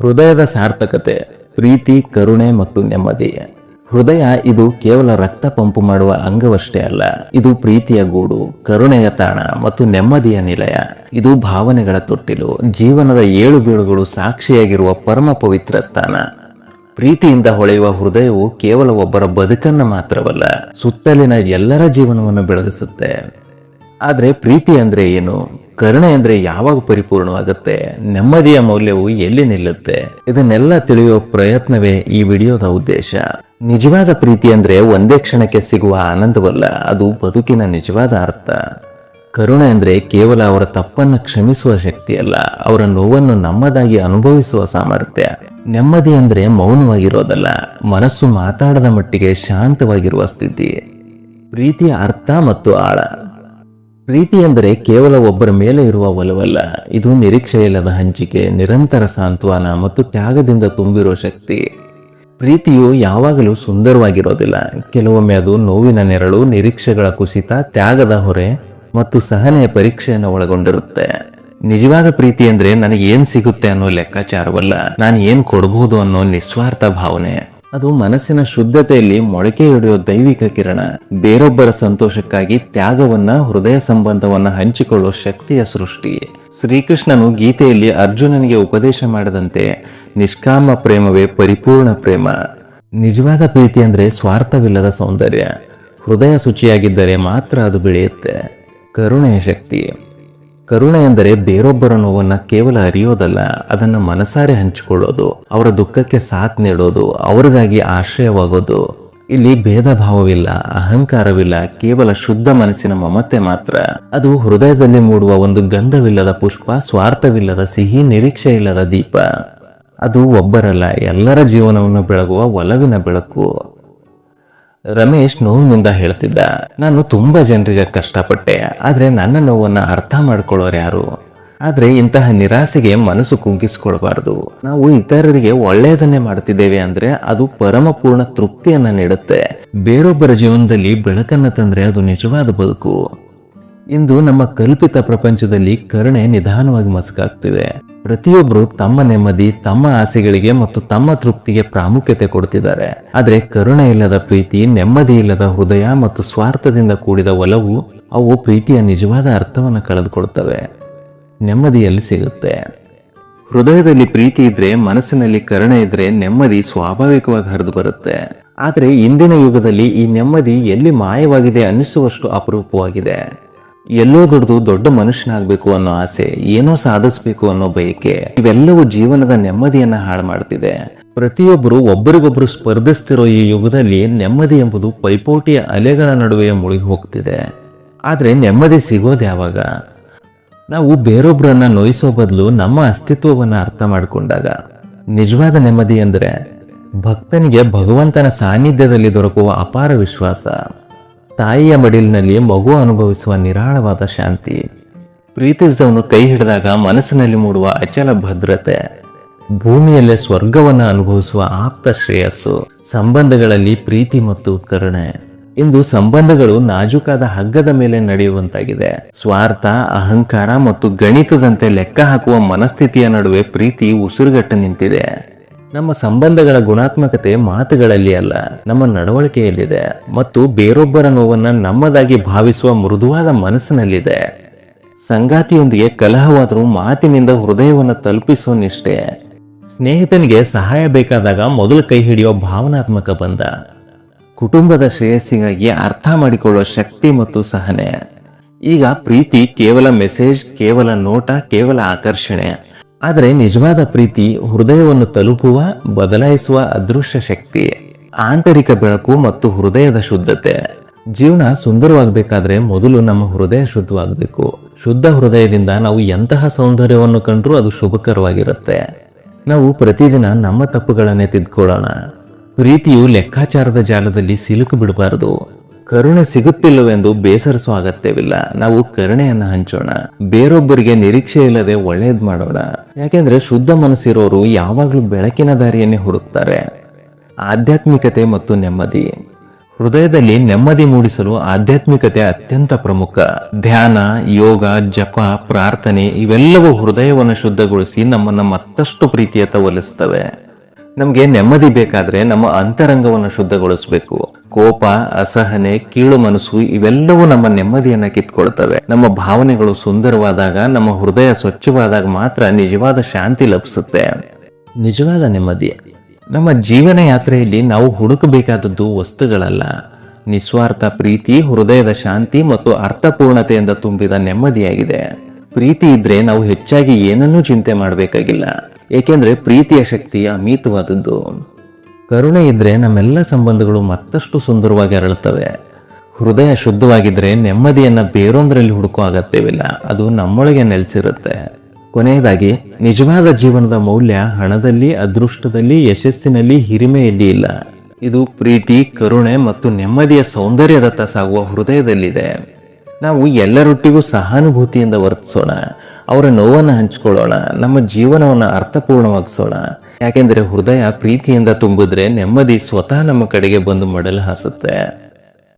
ಹೃದಯದ ಸಾರ್ಥಕತೆ, ಪ್ರೀತಿ, ಕರುಣೆ ಮತ್ತು ನೆಮ್ಮದಿ. ಹೃದಯ ಇದು ಕೇವಲ ರಕ್ತ ಪಂಪು ಮಾಡುವ ಅಂಗವಷ್ಟೇ ಅಲ್ಲ, ಇದು ಪ್ರೀತಿಯ ಗೂಡು, ಕರುಣೆಯ ತಾಣ ಮತ್ತು ನೆಮ್ಮದಿಯ ನಿಲಯ. ಇದು ಭಾವನೆಗಳ ತೊಟ್ಟಿಲು, ಜೀವನದ ಏಳು ಬೀಳುಗಳು ಸಾಕ್ಷಿಯಾಗಿರುವ ಪರಮ ಪವಿತ್ರ ಸ್ಥಾನ. ಪ್ರೀತಿಯಿಂದ ಹೊಳೆಯುವ ಹೃದಯವು ಕೇವಲ ಒಬ್ಬರ ಬದುಕನ್ನು ಮಾತ್ರವಲ್ಲ, ಸುತ್ತಲಿನ ಎಲ್ಲರ ಜೀವನವನ್ನು ಬೆಳಗಿಸುತ್ತೆ. ಆದರೆ ಪ್ರೀತಿ ಅಂದ್ರೆ ಏನು? ಕರುಣೆ ಅಂದ್ರೆ ಯಾವಾಗ ಪರಿಪೂರ್ಣವಾಗುತ್ತೆ? ನೆಮ್ಮದಿಯ ಮೌಲ್ಯವು ಎಲ್ಲಿ ನಿಲ್ಲುತ್ತೆ? ಇದನ್ನೆಲ್ಲ ತಿಳಿಯೋ ಪ್ರಯತ್ನವೇ ಈ ವಿಡಿಯೋದ ಉದ್ದೇಶ. ನಿಜವಾದ ಪ್ರೀತಿ ಅಂದ್ರೆ ಒಂದೇ ಕ್ಷಣಕ್ಕೆ ಸಿಗುವ ಆನಂದವಲ್ಲ, ಅದು ಬದುಕಿನ ನಿಜವಾದ ಅರ್ಥ. ಕರುಣೆ ಅಂದ್ರೆ ಕೇವಲ ಅವರ ತಪ್ಪನ್ನು ಕ್ಷಮಿಸುವ ಶಕ್ತಿ ಅಲ್ಲ ಅವರ ನೋವನ್ನು ನಮ್ಮದಾಗಿ ಅನುಭವಿಸುವ ಸಾಮರ್ಥ್ಯ. ನೆಮ್ಮದಿ ಅಂದ್ರೆ ಮೌನವಾಗಿರೋದಲ್ಲ, ಮನಸ್ಸು ಮಾತಾಡದ ಮಟ್ಟಿಗೆ ಶಾಂತವಾಗಿರುವ ಸ್ಥಿತಿ. ಪ್ರೀತಿಯ ಅರ್ಥ ಮತ್ತು ಆಳ. ಪ್ರೀತಿ ಎಂದರೆ ಕೇವಲ ಒಬ್ಬರ ಮೇಲೆ ಇರುವ ಒಲವಲ್ಲ, ಇದು ನಿರೀಕ್ಷೆಯಿಲ್ಲದ ಹಂಚಿಕೆ, ನಿರಂತರ ಸಾಂತ್ವನ ಮತ್ತು ತ್ಯಾಗದಿಂದ ತುಂಬಿರೋ ಶಕ್ತಿ. ಪ್ರೀತಿಯು ಯಾವಾಗಲೂ ಸುಂದರವಾಗಿರೋದಿಲ್ಲ, ಕೆಲವೊಮ್ಮೆ ಅದು ನೋವಿನ ನೆರಳು, ನಿರೀಕ್ಷೆಗಳ ಕುಸಿತ, ತ್ಯಾಗದ ಹೊರೆ ಮತ್ತು ಸಹನೆಯ ಪರೀಕ್ಷೆಯನ್ನು ಒಳಗೊಂಡಿರುತ್ತೆ. ನಿಜವಾದ ಪ್ರೀತಿ ಅಂದ್ರೆ ನನಗೆ ಏನ್ ಸಿಗುತ್ತೆ ಅನ್ನೋ ಲೆಕ್ಕಾಚಾರವಲ್ಲ ನಾನು ಏನ್ ಕೊಡಬಹುದು ಅನ್ನೋ ನಿಸ್ವಾರ್ಥ ಭಾವನೆ. ಅದು ಮನಸ್ಸಿನ ಶುದ್ಧತೆಯಲ್ಲಿ ಮೊಳಕೆ ದೈವಿಕ ಕಿರಣ. ಬೇರೊಬ್ಬರ ಸಂತೋಷಕ್ಕಾಗಿ ತ್ಯಾಗವನ್ನ, ಹೃದಯ ಸಂಬಂಧವನ್ನ ಹಂಚಿಕೊಳ್ಳುವ ಶಕ್ತಿಯ ಸೃಷ್ಟಿ. ಶ್ರೀಕೃಷ್ಣನು ಗೀತೆಯಲ್ಲಿ ಅರ್ಜುನನಿಗೆ ಉಪದೇಶ ಮಾಡದಂತೆ, ನಿಷ್ಕಾಮ ಪ್ರೇಮವೇ ಪರಿಪೂರ್ಣ ಪ್ರೇಮ. ನಿಜವಾದ ಪ್ರೀತಿ ಅಂದ್ರೆ ಸ್ವಾರ್ಥವಿಲ್ಲದ ಸೌಂದರ್ಯ. ಹೃದಯ ಶುಚಿಯಾಗಿದ್ದರೆ ಮಾತ್ರ ಅದು ಬೆಳೆಯುತ್ತೆ. ಕರುಣೆಯ ಶಕ್ತಿ. ಕರುಣೆ ಎಂದರೆ ಬೇರೊಬ್ಬರ ನೋವನ್ನ ಕೇವಲ ಅರಿಯೋದಲ್ಲ, ಅದನ್ನ ಮನಸಾರೆ ಹಂಚಿಕೊಳ್ಳೋದು, ಅವರ ದುಃಖಕ್ಕೆ ಸಾಥ್ ನೀಡೋದು, ಅವರಿಗಾಗಿ ಆಶ್ರಯವಾಗೋದು. ಇಲ್ಲಿ ಭೇದ ಭಾವವಿಲ್ಲ ಅಹಂಕಾರವಿಲ್ಲ, ಕೇವಲ ಶುದ್ಧ ಮನಸ್ಸಿನ ಮಮತೆ ಮಾತ್ರ. ಅದು ಹೃದಯದಲ್ಲಿ ಮೂಡುವ ಒಂದು ಗಂಧವಿಲ್ಲದ ಪುಷ್ಪ, ಸ್ವಾರ್ಥವಿಲ್ಲದ ಸಿಹಿ, ನಿರೀಕ್ಷೆ ಇಲ್ಲದ ದೀಪ. ಅದು ಒಬ್ಬರಲ್ಲ, ಎಲ್ಲರ ಜೀವನವನ್ನು ಬೆಳಗುವ ಒಲವಿನ ಬೆಳಕು. ರಮೇಶ್ ನೋವಿನಿಂದ ಹೇಳ್ತಿದ್ದ, ನಾನು ತುಂಬಾ ಜನರಿಗೆ ಕಷ್ಟಪಟ್ಟೆ, ಆದ್ರೆ ನನ್ನ ನೋವನ್ನ ಅರ್ಥ ಮಾಡ್ಕೊಳ್ಳೋರು ಯಾರು? ಆದ್ರೆ ಇಂತಹ ನಿರಾಸೆಗೆ ಮನಸ್ಸು ಕುಗ್ಗಿಸ್ಕೊಳ್ಬಾರ್ದು. ನಾವು ಇತರರಿಗೆ ಒಳ್ಳೆಯದನ್ನೇ ಮಾಡ್ತಿದ್ದೇವೆ ಅಂದ್ರೆ ಅದು ಪರಮಪೂರ್ಣ ತೃಪ್ತಿಯನ್ನ ನೀಡುತ್ತೆ. ಬೇರೊಬ್ಬರ ಜೀವನದಲ್ಲಿ ಬೆಳಕನ್ನ ತಂದ್ರೆ ಅದು ನಿಜವಾದ ಬದುಕು. ಇಂದು ನಮ್ಮ ಕಲ್ಪಿತ ಪ್ರಪಂಚದಲ್ಲಿ ಕರುಣೆ ನಿಧಾನವಾಗಿ ಮಸುಕಾಗ್ತಿದೆ. ಪ್ರತಿಯೊಬ್ಬರು ತಮ್ಮ ನೆಮ್ಮದಿ, ತಮ್ಮ ಆಸೆಗಳಿಗೆ ಮತ್ತು ತಮ್ಮ ತೃಪ್ತಿಗೆ ಪ್ರಾಮುಖ್ಯತೆ ಕೊಡ್ತಿದ್ದಾರೆ. ಆದರೆ ಕರುಣೆ ಇಲ್ಲದ ಪ್ರೀತಿ, ನೆಮ್ಮದಿ ಇಲ್ಲದ ಹೃದಯ ಮತ್ತು ಸ್ವಾರ್ಥದಿಂದ ಕೂಡಿದ ಒಲವು ಅವು ಪ್ರೀತಿಯ ನಿಜವಾದ ಅರ್ಥವನ್ನು ಕಳೆದುಕೊಳ್ತವೆ. ನೆಮ್ಮದಿಯಲ್ಲಿ ಸಿಗುತ್ತೆ. ಹೃದಯದಲ್ಲಿ ಪ್ರೀತಿ ಇದ್ರೆ, ಮನಸ್ಸಿನಲ್ಲಿ ಕರುಣೆ ಇದ್ರೆ ನೆಮ್ಮದಿ ಸ್ವಾಭಾವಿಕವಾಗಿ ಹರಿದು ಬರುತ್ತೆ. ಆದರೆ ಇಂದಿನ ಯುಗದಲ್ಲಿ ಈ ನೆಮ್ಮದಿ ಎಲ್ಲಿ ಮಾಯವಾಗಿದೆ ಅನ್ನಿಸುವಷ್ಟು ಅಪರೂಪವಾಗಿದೆ. ಎಲ್ಲೋ ದುಡ್ದು ದೊಡ್ಡ ಮನುಷ್ಯನಾಗಬೇಕು ಅನ್ನೋ ಆಸೆ ಏನೋ ಸಾಧಿಸಬೇಕು ಅನ್ನೋ ಬಯಕೆ ಇವೆಲ್ಲವೂ ಜೀವನದ ನೆಮ್ಮದಿಯನ್ನ ಹಾಳು ಮಾಡ್ತಿದೆ. ಪ್ರತಿಯೊಬ್ಬರು ಒಬ್ಬರಿಗೊಬ್ಬರು ಸ್ಪರ್ಧಿಸ್ತಿರೋ ಈ ಯುಗದಲ್ಲಿ ನೆಮ್ಮದಿ ಎಂಬುದು ಪೈಪೋಟಿಯ ಅಲೆಗಳ ನಡುವೆ ಮುಳುಗಿ ಹೋಗ್ತಿದೆ. ಆದರೆ ನೆಮ್ಮದಿ ಸಿಗೋದು ಯಾವಾಗ? ನಾವು ಬೇರೊಬ್ಬರನ್ನ ನೋಯಿಸೋ ಬದಲು ನಮ್ಮ ಅಸ್ತಿತ್ವವನ್ನು ಅರ್ಥ ಮಾಡಿಕೊಂಡಾಗ. ನಿಜವಾದ ನೆಮ್ಮದಿ ಅಂದರೆ ಭಕ್ತನಿಗೆ ಭಗವಂತನ ಸಾನ್ನಿಧ್ಯದಲ್ಲಿ ದೊರಕುವ ಅಪಾರ ವಿಶ್ವಾಸ. ತಾಯಿಯ ಮಡಿಲಿನಲ್ಲಿ ಮಗು ಅನುಭವಿಸುವ ನಿರಾಳವಾದ ಶಾಂತಿ. ಪ್ರೀತಿಸಿದವನು ಕೈ ಹಿಡಿದಾಗ ಮನಸ್ಸಿನಲ್ಲಿ ಮೂಡುವ ಅಚಲ ಭದ್ರತೆ. ಭೂಮಿಯಲ್ಲೇ ಸ್ವರ್ಗವನ್ನು ಅನುಭವಿಸುವ ಆಪ್ತ ಶ್ರೇಯಸ್ಸು. ಸಂಬಂಧಗಳಲ್ಲಿ ಪ್ರೀತಿ ಮತ್ತು ಕರುಣೆ. ಇಂದು ಸಂಬಂಧಗಳು ನಾಜೂಕಾದ ಹಗ್ಗದ ಮೇಲೆ ನಡೆಯುವಂತಾಗಿದೆ. ಸ್ವಾರ್ಥ, ಅಹಂಕಾರ ಮತ್ತು ಗಣಿತದಂತೆ ಲೆಕ್ಕ ಹಾಕುವ ಮನಸ್ಥಿತಿಯ ನಡುವೆ ಪ್ರೀತಿ ಉಸಿರುಗಟ್ಟ ನಿಂತಿದೆ. ನಮ್ಮ ಸಂಬಂಧಗಳ ಗುಣಾತ್ಮಕತೆ ಮಾತುಗಳಲ್ಲಿ ಅಲ್ಲ, ನಮ್ಮ ನಡವಳಿಕೆಯಲ್ಲಿದೆ ಮತ್ತು ಬೇರೊಬ್ಬರ ನೋವನ್ನ ನಮ್ಮದಾಗಿ ಭಾವಿಸುವ ಮೃದುವಾದ ಮನಸ್ಸಿನಲ್ಲಿದೆ. ಸಂಗಾತಿಯೊಂದಿಗೆ ಕಲಹವಾದರೂ ಮಾತಿನಿಂದ ಹೃದಯವನ್ನು ತಲುಪಿಸುವ ನಿಷ್ಠೆ. ಸ್ನೇಹಿತನಿಗೆ ಸಹಾಯ ಬೇಕಾದಾಗ ಮೊದಲು ಕೈ ಹಿಡಿಯೋ ಭಾವನಾತ್ಮಕ ಬಂಧ. ಕುಟುಂಬದ ಶ್ರೇಯಸ್ಸಿಗಾಗಿ ಅರ್ಥ ಮಾಡಿಕೊಳ್ಳುವ ಶಕ್ತಿ ಮತ್ತು ಸಹನೆ. ಈಗ ಪ್ರೀತಿ ಕೇವಲ ಮೆಸೇಜ್, ಕೇವಲ ನೋಟ, ಕೇವಲ ಆಕರ್ಷಣೆ. ಆದರೆ ನಿಜವಾದ ಪ್ರೀತಿ ಹೃದಯವನ್ನು ತಲುಪುವ, ಬದಲಾಯಿಸುವ ಅದೃಶ್ಯ ಶಕ್ತಿ, ಆಂತರಿಕ ಬೆಳಕು ಮತ್ತು ಹೃದಯದ ಶುದ್ಧತೆ. ಜೀವನ ಸುಂದರವಾಗಬೇಕಾದ್ರೆ ಮೊದಲು ನಮ್ಮ ಹೃದಯ ಶುದ್ಧವಾಗಬೇಕು. ಶುದ್ಧ ಹೃದಯದಿಂದ ನಾವು ಎಂತಹ ಸೌಂದರ್ಯವನ್ನು ಕಂಡರೂ ಅದು ಶುಭಕರವಾಗಿರುತ್ತೆ. ನಾವು ಪ್ರತಿದಿನ ನಮ್ಮ ತಪ್ಪುಗಳನ್ನೇ ತಿದ್ಕೊಳ್ಳೋಣ. ಪ್ರೀತಿಯು ಲೆಕ್ಕಾಚಾರದ ಜಾಲದಲ್ಲಿ ಸಿಲುಕು ಬಿಡಬಾರದು. ಕರುಣೆ ಸಿಗುತ್ತಿಲ್ಲವೆಂದು ಬೇಸರಿಸೋ ಅಗತ್ಯವಿಲ್ಲ. ನಾವು ಕರುಣೆಯನ್ನ ಹಂಚೋಣ. ಬೇರೊಬ್ಬರಿಗೆ ನಿರೀಕ್ಷೆ ಇಲ್ಲದೆ ಒಳ್ಳೇದ್ ಮಾಡೋಣ. ಯಾಕೆಂದ್ರೆ ಶುದ್ಧ ಮನಸ್ಸಿರೋರು ಯಾವಾಗಲೂ ಬೆಳಕಿನ ದಾರಿಯನ್ನೇ ಹುಡುಕ್ತಾರೆ. ಆಧ್ಯಾತ್ಮಿಕತೆ ಮತ್ತು ನೆಮ್ಮದಿ. ಹೃದಯದಲ್ಲಿ ನೆಮ್ಮದಿ ಮೂಡಿಸಲು ಆಧ್ಯಾತ್ಮಿಕತೆ ಅತ್ಯಂತ ಪ್ರಮುಖ. ಧ್ಯಾನ, ಯೋಗ, ಜಪ, ಪ್ರಾರ್ಥನೆ ಇವೆಲ್ಲವೂ ಹೃದಯವನ್ನು ಶುದ್ಧಗೊಳಿಸಿ ನಮ್ಮನ್ನ ಮತ್ತಷ್ಟು ಪ್ರೀತಿಯತ್ತ ಒಲಿಸ್ತವೆ. ನಮಗೆ ನೆಮ್ಮದಿ ಬೇಕಾದ್ರೆ ನಮ್ಮ ಅಂತರಂಗವನ್ನು ಶುದ್ಧಗೊಳಿಸಬೇಕು. ಕೋಪ, ಅಸಹನೆ, ಕೀಳು ಮನಸ್ಸು ಇವೆಲ್ಲವೂ ನಮ್ಮ ನೆಮ್ಮದಿಯನ್ನ ಕಿತ್ಕೊಳ್ತವೆ. ನಮ್ಮ ಭಾವನೆಗಳು ಸುಂದರವಾದಾಗ, ನಮ್ಮ ಹೃದಯ ಸ್ವಚ್ಛವಾದಾಗ ಮಾತ್ರ ನಿಜವಾದ ಶಾಂತಿ ಲಭಿಸುತ್ತೆ. ನಿಜವಾದ ನೆಮ್ಮದಿ. ನಮ್ಮ ಜೀವನ ಯಾತ್ರೆಯಲ್ಲಿ ನಾವು ಹುಡುಕಬೇಕಾದದ್ದು ವಸ್ತುಗಳಲ್ಲ. ನಿಸ್ವಾರ್ಥ ಪ್ರೀತಿ, ಹೃದಯದ ಶಾಂತಿ ಮತ್ತು ಅರ್ಥಪೂರ್ಣತೆಯಿಂದ ತುಂಬಿದ ನೆಮ್ಮದಿಯಾಗಿದೆ. ಪ್ರೀತಿ ಇದ್ರೆ ನಾವು ಹೆಚ್ಚಾಗಿ ಏನನ್ನೂ ಚಿಂತೆ ಮಾಡಬೇಕಾಗಿಲ್ಲ. ಏಕೆಂದ್ರೆ ಪ್ರೀತಿಯ ಶಕ್ತಿ ಅಮಿತವಾದದ್ದು. ಕರುಣೆ ಇದ್ರೆ ನಮ್ಮೆಲ್ಲ ಸಂಬಂಧಗಳು ಮತ್ತಷ್ಟು ಸುಂದರವಾಗಿ ಅರಳುತ್ತವೆ. ಹೃದಯ ಶುದ್ಧವಾಗಿದ್ರೆ ನೆಮ್ಮದಿಯನ್ನ ಬೇರೊಂದರಲ್ಲಿ ಹುಡುಕೋ ಅಗತ್ಯವಿಲ್ಲ. ಅದು ನಮ್ಮೊಳಗೆ ನೆಲೆಸಿರುತ್ತೆ. ಕೊನೆಯದಾಗಿ, ನಿಜವಾದ ಜೀವನದ ಮೌಲ್ಯ ಹಣದಲ್ಲಿ, ಅದೃಷ್ಟದಲ್ಲಿ, ಯಶಸ್ಸಿನಲ್ಲಿ ಹಿರಿಮೆಯಲ್ಲಿ ಇಲ್ಲ. ಇದು ಪ್ರೀತಿ, ಕರುಣೆ ಮತ್ತು ನೆಮ್ಮದಿಯ ಸೌಂದರ್ಯದತ್ತ ಸಾಗುವ ಹೃದಯದಲ್ಲಿದೆ. ನಾವು ಎಲ್ಲರೊಟ್ಟಿಗೂ ಸಹಾನುಭೂತಿಯಿಂದ ವರ್ತಿಸೋಣ. ಅವರ ನೋವನ್ನು ಹಂಚಿಕೊಳ್ಳೋಣ. ನಮ್ಮ ಜೀವನವನ್ನು ಅರ್ಥಪೂರ್ಣವಾಗಿಸೋಣ. ಯಾಕೆಂದ್ರೆ ಹೃದಯ ಪ್ರೀತಿಯಿಂದ ತುಂಬಿದ್ರೆ ನೆಮ್ಮದಿ ಸ್ವತಃ ನಮ್ಮ ಕಡೆಗೆ ಬಂದು ಮಡಲು ಹಾಸುತ್ತೆ.